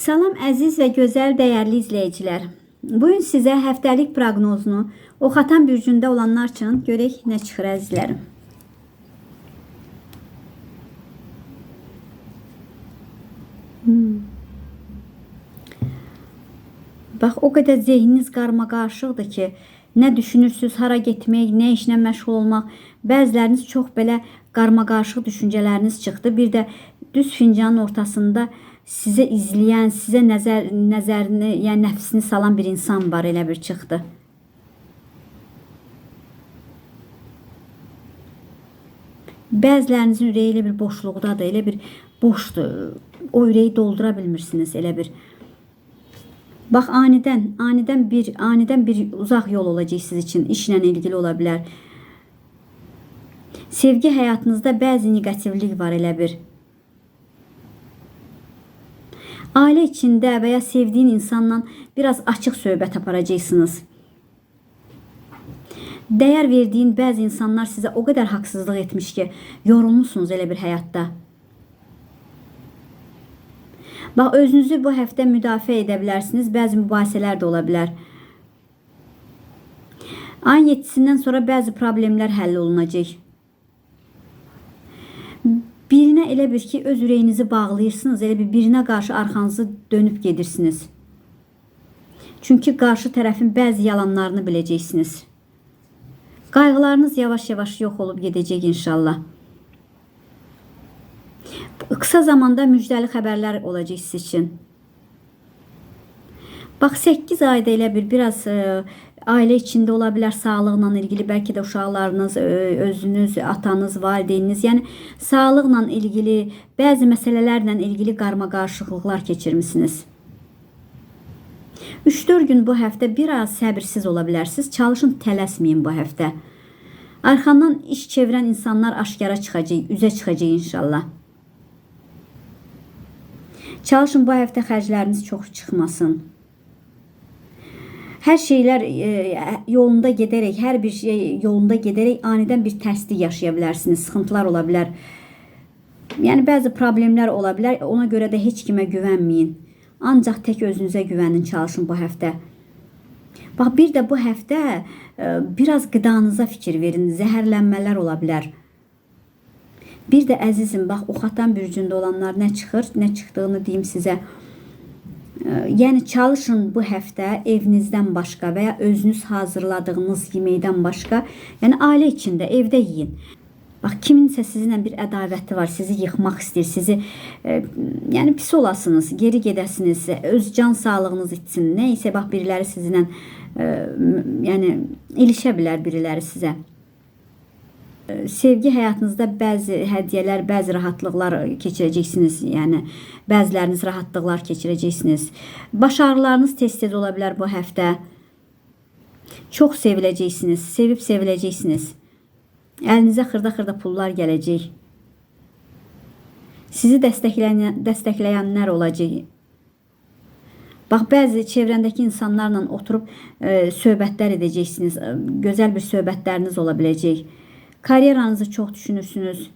Salam əziz və gözəl dəyərli izləyicilər. Bu gün sizə həftəlik proqnozunu Oxatan bürcündə olanlar üçün görək nə çıxır əzizlərim. Hmm. Bax o qədər zehniniz qarmaqarışıqdır ki, nə düşünürsüz, hara getmək, nə işlə məşğul olmaq. Bəziləriniz çox belə qarmaqarışıq düşüncələriniz çıxdı. Bir də düz fincanın ortasında sizə izləyən, sizə nəzər nəzərini, yəni nəfsini salan bir insan var elə bir çıxdı. Bəzilərinizin ürəyi elə bir boşluqdadır, elə bir boşdur. O ürəyi doldura bilmirsiniz elə bir. Bax anidən, anidən bir, anidən bir uzaq yol olacaq siz üçün, işlə ilgili ola bilər. Sevgi həyatınızda bəzi neqativlik var elə bir. Ailə içində və ya sevdiyin insanla biraz açıq söhbət aparacaqsınız. Dəyər verdiyin bəzi insanlar sizə o qədər haqsızlıq etmiş ki, yorulmusunuz elə bir həyatda. Bax özünüzü bu həftə müdafiə edə bilərsiniz. Bəzi mübahisələr də ola bilər. Ayın 7-sindən sonra bəzi problemlər həll olunacaq. Birinə elə bir ki, öz ürəyinizi bağlayırsınız, elə bir birinə qarşı arxanızı dönüb gedirsiniz. Çünki qarşı tərəfin bəzi yalanlarını biləcəksiniz. Qayğılarınız yavaş-yavaş yox olub gedəcək inşallah. Kısa zamanda müjdəli xəbərlər olacaq siz üçün. Bax 8 ayda elə bir biraz e, ailə içində ola bilər sağlıqla ilgili, bəlkə də uşaqlarınız, e, özünüz, atanız, valideyniniz, yəni sağlıqla ilgili, bəzi məsələlərlə ilgili qarmaqarışıqlıqlar keçirmisiniz. 3-4 gün bu həftə biraz səbirsiz ola bilərsiniz. Çalışın tələsməyin bu həftə. Arxandan iş çevirən insanlar aşkara çıxacaq, üzə çıxacaq inşallah. Çalışın bu həftə xərcləriniz çox çıxmasın. Hər şeylər e, yolunda gedərək, hər bir şey yolunda gedərək anidən bir tərslik yaşaya bilərsiniz, sıxıntılar ola bilər. Yəni bəzi problemlər ola bilər. Ona görə də heç kimə güvənməyin. Ancaq tək özünüzə güvənin, çalışın bu həftə. Bax bir də bu həftə e, biraz qidanıza fikir verin. Zəhərlənmələr ola bilər. Bir də əzizim, bax Oxatan bürcündə olanlar nə çıxır, nə çıxdığını deyim sizə. Yəni çalışın bu həftə evinizdən başqa və ya özünüz hazırladığınız yeməkdən başqa, yəni ailə içində evdə yeyin. Bax kiminsə sizinlə bir ədavəti var, sizi yıxmaq istəyir, sizi e, yəni pis olasınız, geri gedəsiniz, öz can sağlığınız üçün nə isə bax biriləri sizinlə e, yəni ilişə bilər biriləri sizə sevgi həyatınızda bəzi hədiyyələr, bəzi rahatlıqlar keçirəcəksiniz. Yəni bəziləriniz rahatlıqlar keçirəcəksiniz. Baş ağrılarınız tez-tez ola bilər bu həftə. Çox seviləcəksiniz, sevib seviləcəksiniz. Əlinizə xırda-xırda pullar gələcək. Sizi dəstəkləyən dəstəkləyənlər olacaq. Bax bəzi çevrəndəki insanlarla oturub e, söhbətlər edəcəksiniz. Gözəl bir söhbətləriniz ola biləcək. Karyeranızı çox düşünürsünüz.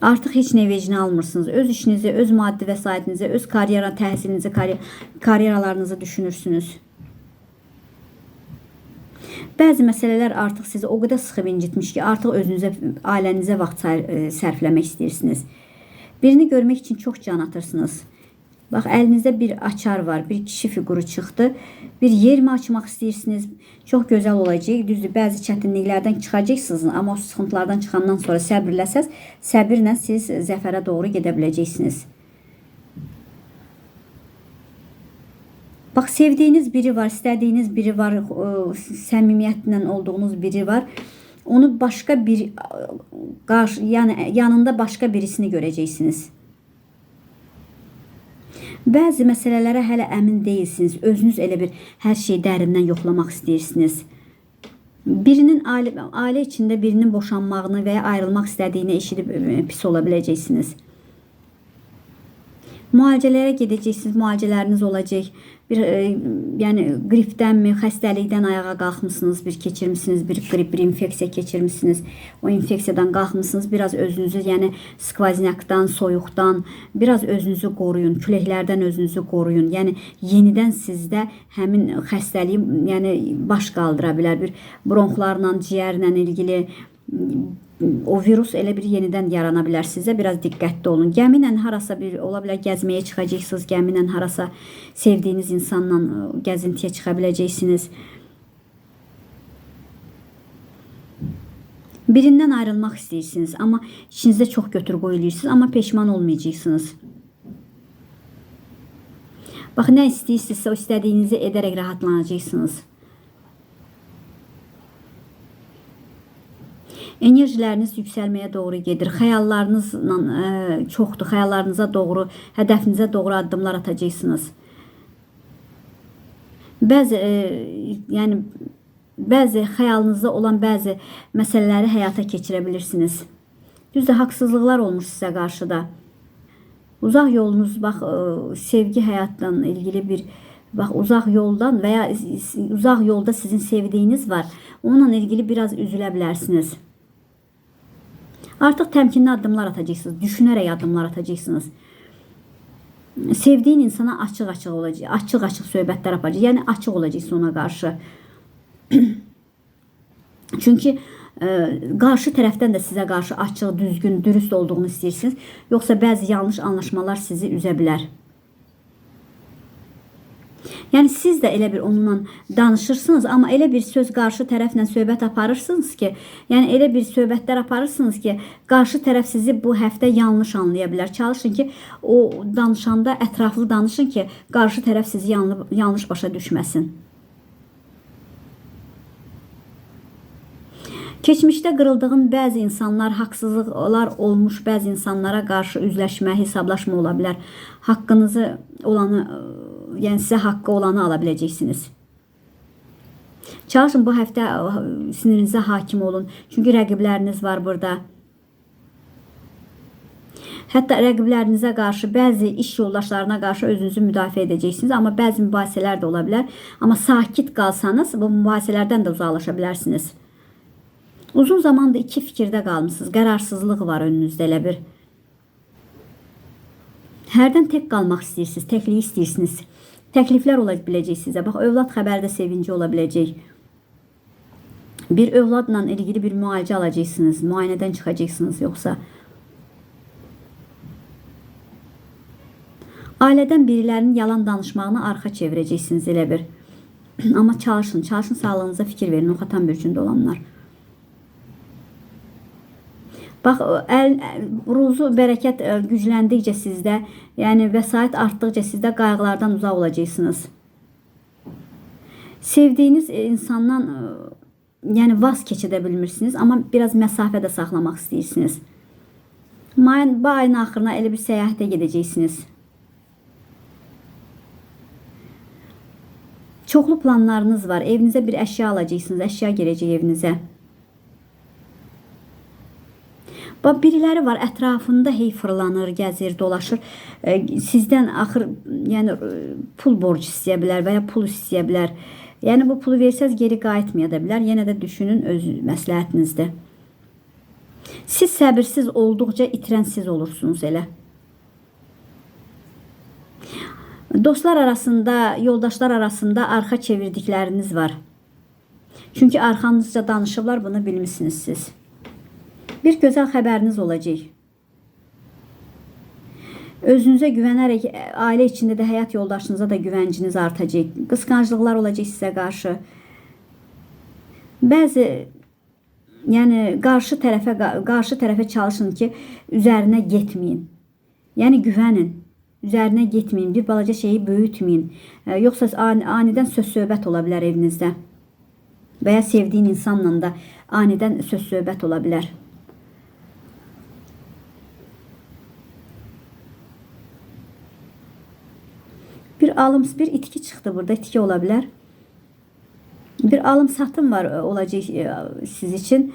Artıq heç nə vecinə almırsınız. Öz işinizi, öz maddi vəsaitinizi, öz karyera təhsilinizi, karyer karyeralarınızı düşünürsünüz. Bəzi məsələlər artıq sizi o qədər sıxıb incitmiş ki, artıq özünüzə, ailənizə vaxt e, sərfləmək istəyirsiniz. Birini görmək üçün çox can atırsınız. Bax əlinizdə bir açar var, bir kişi fiquru çıxdı. Bir yer mi açmaq istəyirsiniz? Çox gözəl olacaq. Düzdür, bəzi çətinliklərdən çıxacaqsınız, amma o sıxıntılardan çıxandan sonra səbirləsəz, səbirlə siz zəfərə doğru gedə biləcəksiniz. Bax sevdiyiniz biri var, istədiyiniz biri var, səmimiyyətlə olduğunuz biri var. Onu başqa bir qarşı, yəni yanında başqa birisini görəcəksiniz. Bəzi məsələlərə hələ əmin deyilsiniz. Özünüz elə bir hər şeyi dərindən yoxlamaq istəyirsiniz. Birinin ailə, ailə içində birinin boşanmağını və ya ayrılmaq istədiyini eşidib e, pis ola biləcəksiniz. Müalicələrə gedəcəksiniz, müalicələriniz olacaq. Bir e, yəni qripdənmi, xəstəlikdən ayağa qalxmısınız, bir keçirmisiniz, bir qrip, bir infeksiya keçirmisiniz. O infeksiyadan qalxmısınız, biraz özünüzü, yəni skvaznakdan, soyuqdan biraz özünüzü qoruyun, küləklərdən özünüzü qoruyun. Yəni yenidən sizdə həmin xəstəliyi, yəni baş qaldıra bilər. Bir bronxlarla, ciyərlə ilgili o virus elə bir yenidən yarana bilər sizə. Biraz diqqətli olun. Gəmi ilə harasa bir ola bilər gəzməyə çıxacaqsınız. Gəmi ilə harasa sevdiyiniz insanla ə, gəzintiyə çıxa biləcəksiniz. Birindən ayrılmaq istəyirsiniz, amma içinizdə çox götür-qoy eləyirsiniz, amma peşman olmayacaqsınız. Bax nə istəyirsinizsə o istədiyinizi edərək rahatlanacaqsınız. Enerjiləriniz yüksəlməyə doğru gedir. Xəyallarınızla ə, çoxdur. Xəyallarınıza doğru, hədəfinizə doğru addımlar atacaqsınız. Bəzi ə, yəni bəzi xəyalınızda olan bəzi məsələləri həyata keçirə bilirsiniz. Düzdür, haqsızlıqlar olmuş sizə qarşıda. Uzaq yolunuz bax ə, sevgi həyatla ilgili bir bax uzaq yoldan və ya uzaq yolda sizin sevdiyiniz var. Onunla ilgili biraz üzülə bilərsiniz. Artıq təmkinli addımlar atacaqsınız, düşünərək addımlar atacaqsınız. Sevdiyin insana açıq-açıq olacaq, açıq-açıq söhbətlər yapacaq. Yəni açıq olacaqsınız ona qarşı. Çünki ə, qarşı tərəfdən də sizə qarşı açıq, düzgün, dürüst olduğunu istəyirsiniz. Yoxsa bəzi yanlış anlaşmalar sizi üzə bilər. Yəni siz də elə bir onunla danışırsınız, amma elə bir söz qarşı tərəflə söhbət aparırsınız ki, yəni elə bir söhbətlər aparırsınız ki, qarşı tərəf sizi bu həftə yanlış anlaya bilər. Çalışın ki, o danışanda ətraflı danışın ki, qarşı tərəf sizi yanlış, yanlış başa düşməsin. Keçmişdə qırıldığın bəzi insanlar, haqsızlıqlar olmuş bəzi insanlara qarşı üzləşmə, hesablaşma ola bilər. Haqqınızı olanı, yəni sizə haqqı olanı ala biləcəksiniz. Çalışın bu həftə ə, sinirinizə hakim olun. Çünki rəqibləriniz var burada. Hətta rəqiblərinizə qarşı bəzi iş yoldaşlarına qarşı özünüzü müdafiə edəcəksiniz, amma bəzi mübahisələr də ola bilər. Amma sakit qalsanız bu mübahisələrdən də uzaqlaşa bilərsiniz. Uzun zamandır iki fikirdə qalmısınız. Qərarsızlıq var önünüzdə elə bir. Hərdən tək qalmaq istəyirsiniz, təkliyi istəyirsiniz. Təkliflər ola biləcək sizə. Bax, övlad xəbəri də sevinci ola biləcək. Bir övladla ilgili bir müalicə alacaqsınız, müayinədən çıxacaqsınız yoxsa ailədən birilərinin yalan danışmağına arxa çevirəcəksiniz elə bir. Amma çalışın, çalışın sağlığınıza fikir verin, o xatan bürcündə olanlar. Bax, əl, ruzu, bərəkət ə, gücləndikcə sizdə, yəni vəsait artdıqca sizdə qayğılardan uzaq olacaqsınız. Sevdiyiniz insandan ə, yəni vaz keçə bilmirsiniz, amma biraz məsafə də saxlamaq istəyirsiniz. Mayın, bu ayın axırına elə bir səyahətə gedəcəksiniz. Çoxlu planlarınız var. Evinizə bir əşya alacaqsınız. Əşya gələcək evinizə. Bax biriləri var ətrafında hey fırlanır, gəzir, dolaşır. E, sizdən axır yəni e, pul borc istəyə bilər və ya pul istəyə bilər. Yəni bu pulu versəz geri qayıtmaya da bilər. Yenə də düşünün öz məsləhətinizdə. Siz səbirsiz olduqca itirən siz olursunuz elə. Dostlar arasında, yoldaşlar arasında arxa çevirdikləriniz var. Çünki arxanızca danışıblar, bunu bilmisiniz siz. Bir gözəl xəbəriniz olacaq. Özünüzə güvənərək ə, ailə içində də həyat yoldaşınıza da güvənciniz artacaq. Qısqanclıqlar olacaq sizə qarşı. Bəzi yəni qarşı tərəfə qarşı tərəfə çalışın ki, üzərinə getməyin. Yəni güvənin. Üzərinə getməyin. Bir balaca şeyi böyütməyin. Ə, Yoxsa ani, anidən söz söhbət ola bilər evinizdə. Və ya sevdiyin insanla da anidən söz söhbət ola bilər. Alım, bir itki çıxdı burada. İtki ola bilər. Bir alım satım var e, olacaq e, siz için.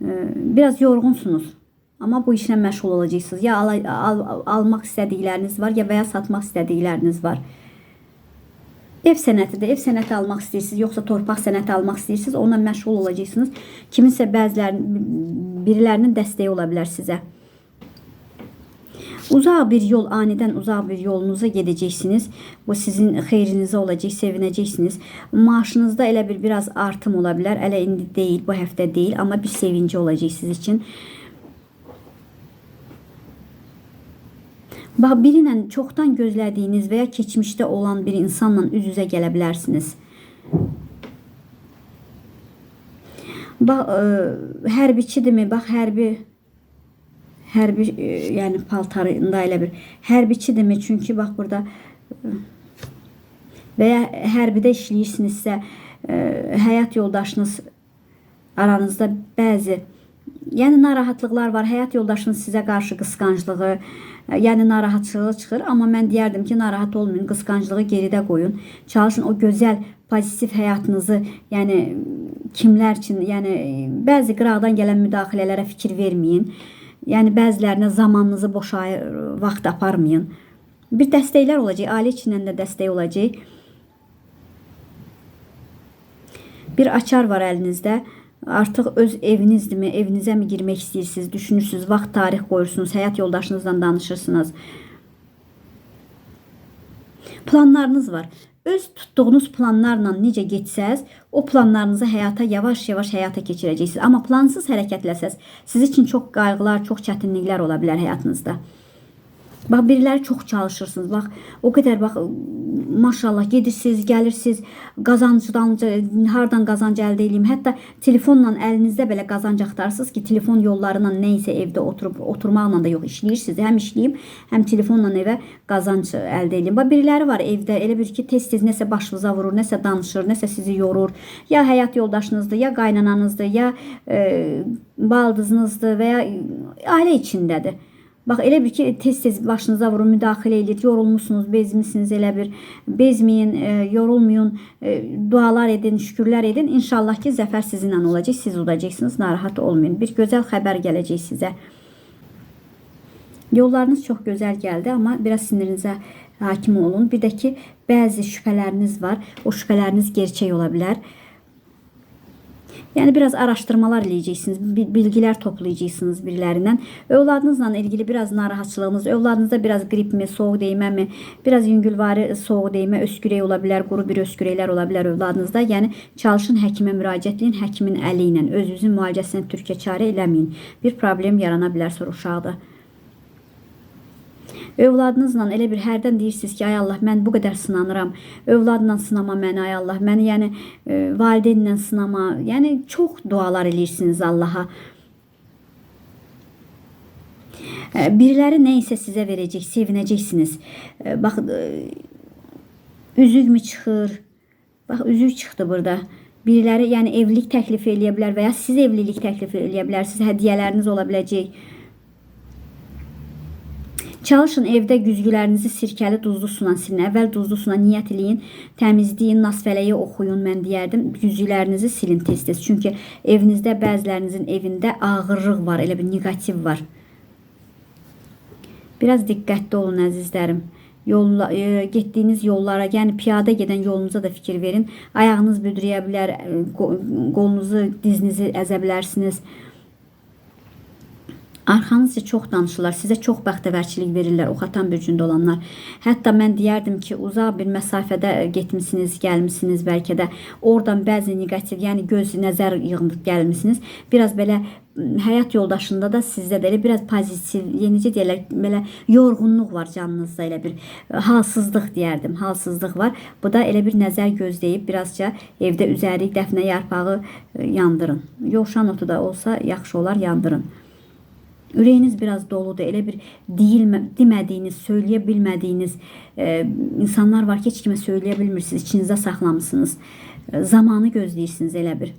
E, Biraz yorğunsunuz. Amma bu işlə məşğul olacaqsınız. Ya al, al, almaq istədikləriniz var, ya və ya satmaq istədikləriniz var. Ev sənətidir. Ev sənəti almaq istəyirsiniz, yoxsa torpaq sənəti almaq istəyirsiniz, onunla məşğul olacaqsınız. Kiminsə bəzilərinin birilərinin dəstəyi ola bilər sizə. Uzaq bir yol, anidən uzaq bir yolunuza gedəcəksiniz. Bu sizin xeyrinizə olacaq, sevinəcəksiniz. Maaşınızda elə bir biraz artım ola bilər. Elə indi deyil, bu həftə deyil, amma bir sevinci olacaq siz üçün. Bax, biri ilə çoxdan gözlədiyiniz və ya keçmişdə olan bir insanla üz-üzə gələ bilərsiniz. Bax, ə, hərbiçidirmi? Bax, hərbi hərbi ə, yəni paltarında elə bir hərbiçidirmi? Çünki bax burada ə, və ya hərbidə işləyirsinizsə, ə, həyat yoldaşınız aranızda bəzi yəni narahatlıqlar var. Həyat yoldaşınız sizə qarşı qısqanclığı, yəni narahatçılığı çıxır, amma mən deyərdim ki, narahat olmayın, qısqanclığı geridə qoyun. Çalışın o gözəl pozitiv həyatınızı, yəni kimlər üçün, yəni bəzi qıraqdan gələn müdaxilələrə fikir verməyin. Yəni bəzilərinə zamanınızı boşa vaxt aparmayın. Bir dəstəklər olacaq, ailə içindən də dəstək olacaq. Bir açar var əlinizdə. Artıq öz evinizdirmi, evinizə mi girmək istəyirsiniz, düşünürsüz, vaxt, tarix qoyursunuz, həyat yoldaşınızla danışırsınız. Planlarınız var. Öz tutduğunuz planlarla necə getsəz, o planlarınızı həyata yavaş-yavaş həyata keçirəcəksiniz. Amma plansız hərəkətləsəz, siz üçün çox qayğılar, çox çətinliklər ola bilər həyatınızda. Bax biriləri çox çalışırsınız. Bax o qədər bax maşallah gedirsiniz, gəlirsiniz, qazancdan hardan qazanc əldə edeyim. Hətta telefonla əlinizdə belə qazanc axtarırsınız ki, telefon yolları ilə nə isə evdə oturub oturmaqla da yox işləyirsiniz. Həm işləyim, həm telefonla evə qazanc əldə edeyim. Bax biriləri var evdə elə bir ki, tez-tez nəsə başınıza vurur, nəsə danışır, nəsə sizi yorur. Ya həyat yoldaşınızdır, ya qaynananızdır, ya e, baldızınızdır və ya ailə içindədir. Bax elə bir ki tez-tez başınıza vurur, müdaxilə edir, yorulmusunuz, bezmisiniz elə bir. Bezməyin, e, yorulmayın, e, dualar edin, şükürlər edin. İnşallah ki zəfər sizinlə olacaq, siz udacaqsınız, narahat olmayın. Bir gözəl xəbər gələcək sizə. Yollarınız çox gözəl gəldi, amma biraz sinirinizə hakim olun. Bir də ki bəzi şübhələriniz var. O şübhələriniz gerçək ola bilər. Yəni biraz araşdırmalar eləyəcəksiniz, bil- bilgilər toplayacaqsınız birilərindən. Övladınızla ilgili biraz narahatçılığınız, övladınızda biraz qripmi, soğuq deyməmi, biraz yüngülvari soğuq deymə, öskürək ola bilər, quru bir öskürəklər ola bilər övladınızda. Yəni çalışın həkimə müraciət edin, həkimin əli ilə özünüzün müalicəsinə türkə çarə eləməyin. Bir problem yarana bilər sonra uşaqda. Övladınızla elə bir hərdən deyirsiniz ki, ay Allah, mən bu qədər sınanıram. Övladla sınama məni, ay Allah. Məni yəni e, valideynlə sınama. Yəni çox dualar eləyirsiniz Allaha. E, Biriləri nə isə sizə verəcək, sevinəcəksiniz. E, Bax e, üzük mü çıxır? Bax üzük çıxdı burada. Biriləri yəni evlilik təklif eləyə bilər və ya siz evlilik təklif eləyə bilərsiniz. Hədiyyələriniz ola biləcək. Çalışın evdə güzgülərinizi sirkəli duzlu sunan silin. Əvvəl duzlu suna niyyət eləyin, təmizləyin, nasfələyi oxuyun mən deyərdim. Güzgülərinizi silin tez-tez. Çünki evinizdə bəzilərinizin evində ağırlıq var, elə bir neqativ var. Biraz diqqətli olun əzizlərim. Yolla, e, getdiyiniz yollara, yəni piyada gedən yolunuza da fikir verin. Ayağınız büdrəyə bilər, e, qo- qolunuzu, dizinizi əzə bilərsiniz. Arxanızca çox danışırlar, sizə çox bəxtəvərçilik verirlər o xatan bürcündə olanlar. Hətta mən deyərdim ki, uzaq bir məsafədə getmisiniz, gəlmisiniz bəlkə də oradan bəzi neqativ, yəni göz nəzər yığınıb gəlmisiniz. Biraz belə həyat yoldaşında da sizdə də biraz pozitiv, yəni necə deyirlər, belə yorğunluq var canınızda elə bir e, halsızlıq deyərdim, halsızlıq var. Bu da elə bir nəzər gözləyib birazca evdə üzərik dəfnə yarpağı e, yandırın. Yovşan otu da olsa yaxşı olar yandırın. Ürəyiniz biraz doludur. Elə bir deyilmə, demədiyiniz, söyləyə bilmədiyiniz e, insanlar var ki, heç kimə söyləyə bilmirsiniz, içinizdə saxlamısınız. E, zamanı gözləyirsiniz elə bir.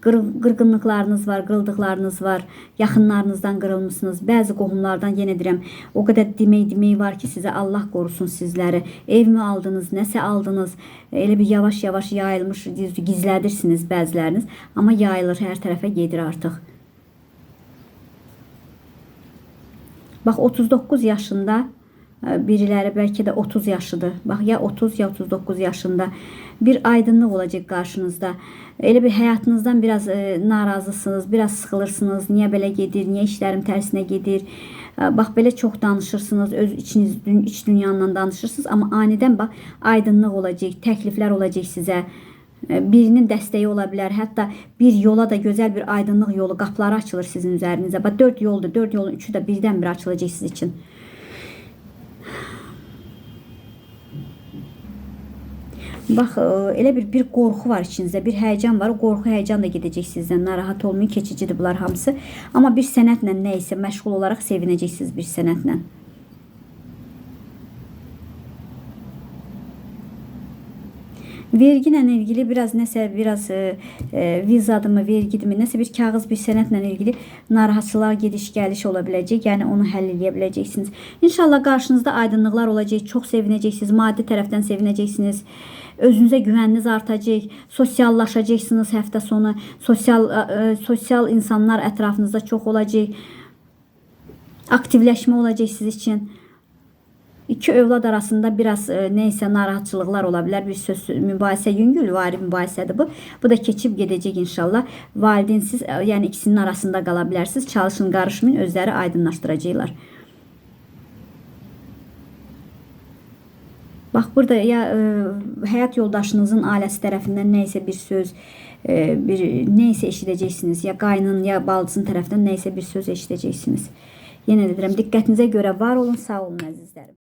Qır, qırğınlıqlarınız var, qırıldıqlarınız var, yaxınlarınızdan qırılmısınız, bəzi qohumlardan yenə deyirəm, o qədər demək demək var ki, sizə Allah qorusun sizləri. Evmi aldınız, nəsə aldınız, elə bir yavaş-yavaş yayılmış, gizlədirsiniz bəziləriniz, amma yayılır, hər tərəfə gedir artıq. Bax 39 yaşında e, biriləri bəlkə də 30 yaşıdır. Bax ya 30 ya 39 yaşında bir aydınlıq olacaq qarşınızda. Elə bir həyatınızdan biraz e, narazısınız, biraz sıxılırsınız. Niyə belə gedir? Niyə işlərim tərsinə gedir? E, Bax belə çox danışırsınız, öz içiniz iç dünyanla danışırsınız, amma anidən bax aydınlıq olacaq, təkliflər olacaq sizə. Birinin dəstəyi ola bilər, hətta bir yola da gözəl bir aydınlıq yolu, qapıları açılır sizin üzərinizə. Bax 4 yoldur, 4 yolun üçü də birdən-bir açılacaq siz üçün. Bax, e, elə bir bir qorxu var içinizdə, bir həyəcan var. O qorxu, həyəcan da gedəcək sizdən. Narahat olmayın, keçicidir bunlar hamısı. Amma bir sənətlə nə isə məşğul olaraq sevinəcəksiniz bir sənətlə. Vergi ilə ilgili biraz nəsə biraz e, e, vizadımı, vergidimi, nəsə bir kağız, bir sənədlə ilgili narahatçılığa gediş-gəliş ola biləcək. Yəni onu həll edə biləcəksiniz. İnşallah qarşınızda aydınlıqlar olacaq. Çox sevinəcəksiniz. Maddi tərəfdən sevinəcəksiniz. Özünüzə güvəniniz artacaq. Sosiallaşacaqsınız həftə sonu. Sosial e, e, sosial insanlar ətrafınızda çox olacaq. Aktivləşmə olacaq siz üçün. İki övlad arasında biraz e, neysə narahatçılıqlar ola bilər. Bir söz mübahisə yüngül vari mübahisədir bu. Bu da keçib gedəcək inşallah. Valideynsiz e, yəni ikisinin arasında qala bilərsiniz. Çalışın, qarışmayın, özləri aydınlaşdıracaqlar. Bax burada ya e, həyat yoldaşınızın ailəsi tərəfindən nə isə bir söz, e, bir nə isə eşidəcəksiniz. Ya qaynın, ya baldızın tərəfindən nə isə bir söz eşidəcəksiniz. Yenə də deyirəm, diqqətinizə görə var olun, sağ olun əzizlərim.